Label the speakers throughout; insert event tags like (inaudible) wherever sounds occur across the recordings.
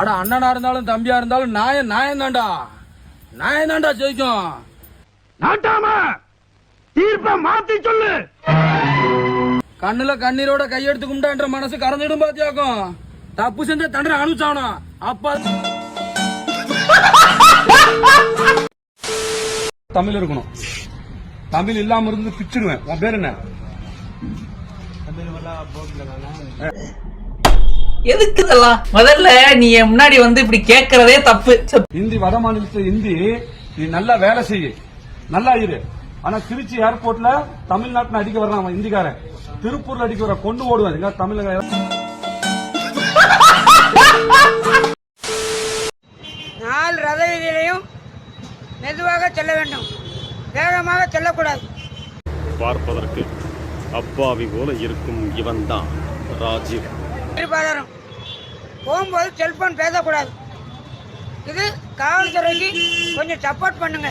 Speaker 1: அட அண்ணனா இருந்தாலும் தம்பியா இருந்தாலும் நாயம் நாயம் தான்டா. நாயம் தான்டா ஜெயிக்கும்.
Speaker 2: நாட்டாம தீர்ப்ப மாத்தி சொல்லு.
Speaker 1: கண்ணுல கண்ணீரோட கையெடுத்து கும்பிட்டான்ற மனசு கறந்துடும் பாத்தியாக்கும். தப்பு செஞ்ச தண்டனை அனுப்பிச்சானோ? அப்ப. தமிழ் இருக்கணும். தமிழ் இல்லாம இருந்து பிச்சிடுவேன். உன் பேர் என்ன?
Speaker 3: எதுக்கு இதெல்லாம்? முதல்ல நீ என் முன்னாடி வந்து இப்படி கேக்குறதே தப்பு.
Speaker 1: இந்தி வட மாநிலத்துல இந்தி நீ நல்லா வேலை செய்ய. நல்லா இரு. ஆனா திருச்சி ஏர்போர்ட்ல தமிழ்நாட்டுல அடிக்க வர்றான் அவன் இந்திக்காரன். திருப்பூர்ல அடிக்க வர கொண்டு ஓடுவான். தமிழக
Speaker 4: நாலு ரத வீதியிலையும் மெதுவாக செல்ல வேண்டும். வேகமாக செல்லக்கூடாது.
Speaker 5: பார்ப்பதற்கு அப்பாவி போல இருக்கும் இவன்தான் ராஜீவ்.
Speaker 4: இருப்பாளரும் போகும்போது செல்போன் பேசக்கூடாது. இது காவல்துறைக்கு கொஞ்சம் சப்போர்ட் பண்ணுங்க.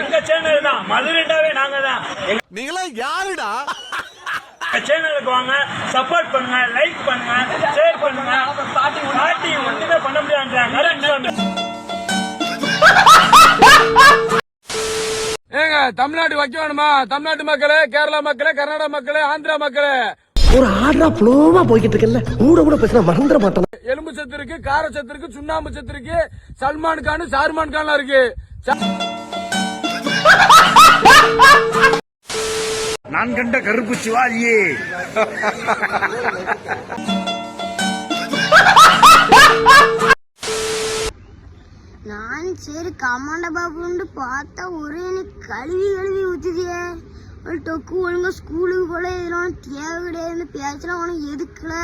Speaker 2: எங்க சேனல் தான்? மதுரைண்டாவே நாங்க தான்.
Speaker 6: நீங்களா யாருடா?
Speaker 2: சேனலுக்கு வாங்க. சப்போர்ட் பண்ணுங்க லைக் பண்ணுங்க ஷேர் பண்ணுங்க. பாட்டி ஒண்ணுமே பண்ண முடியாதுன்றாங்க.
Speaker 1: தமிழ்நாடு வைக்க வேணுமா தமிழ்நாட்டு மக்களே கேரளா மக்களே கர்நாடகா மக்களே ஆந்திரா மக்களே.
Speaker 6: ஒரு ஆர்டரா புலோமா போய்கிட்டு இருக்கல கூட கூட பேசினா மறந்துட மாட்டேன்
Speaker 1: எலும்பு சத்து இருக்கு கார சத்து இருக்கு சுண்ணாம்பு சத்து இருக்கு. சல்மான் கான் ஷாருமான் கான்லாம் இருக்கு. ச-
Speaker 2: நான் கண்ட கருப்பு சிவாஜியே.
Speaker 7: கமாண்ட பாபுன்னு பார்த்தா ஒரே எனக்கு கழுவி கழுவி ஊத்துதியே ஒரு டொக்கு ஒழுங்கா ஸ்கூலுக்கு போல இதெல்லாம் தேவை கிடையாதுன்னு பேசலாம் உனக்கு எதுக்குல?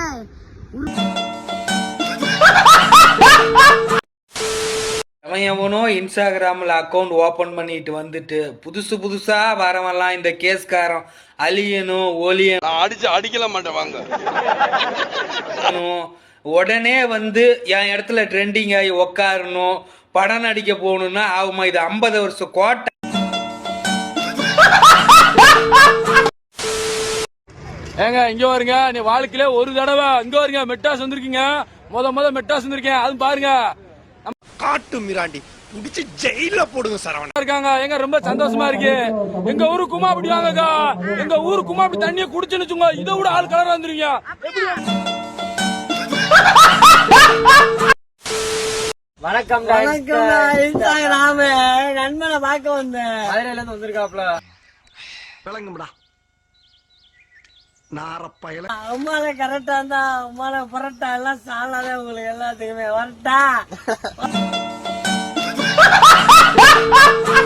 Speaker 3: அவன் எவனோ இன்ஸ்டாகிராமில் அக்கௌண்ட் ஓபன் பண்ணிட்டு வந்துட்டு புதுசு புதுசா வரவெல்லாம் இந்த கேஸ்காரன் அழியணும் ஒலியணும்
Speaker 6: அடிச்சு அடிக்கல மாட்டேன் வாங்க.
Speaker 3: உடனே வந்து என் இடத்துல ட்ரெண்டிங் ஆகி உக்காரணும். படம் நடிக்க போகணும்னா ஆகுமா இது ஐம்பது வருஷம் கோட்டை.
Speaker 1: ஏங்க இங்க வருங்க நீ வாழ்க்கையில ஒரு தடவை இங்க வருங்க மெட்ராஸ் வந்திருக்கீங்க. முத முத மெட்ராஸ் வந்திருக்கேன் அதுவும் பாருங்க.
Speaker 6: காட்டு மிராண்டி புடிச்சு ஜெயில போடுங்க சரவண
Speaker 1: இருக்காங்க எங்க ரொம்ப சந்தோஷமா இருக்கு. எங்க ஊரு குமாப்படி வாங்கக்கா. எங்க ஊரு குமாப்படி தண்ணியை குடிச்சுன்னு வச்சுங்க இதை விட ஆள் கலரா வந்துருவீங்க
Speaker 8: வணக்கம் வணக்கம் இன்ஸ்டாகிராம நண்பனை பார்க்க வந்தேன். மதுரையில இருந்து வந்திருக்காப்ல.
Speaker 6: விளங்கும்டா நாரப்பயல
Speaker 8: அம்மால கரெக்டா இருந்தா அம்மால புரட்டா எல்லாம் சாலாதே உங்களுக்கு எல்லாத்துக்குமே. வரட்டா. (laughs)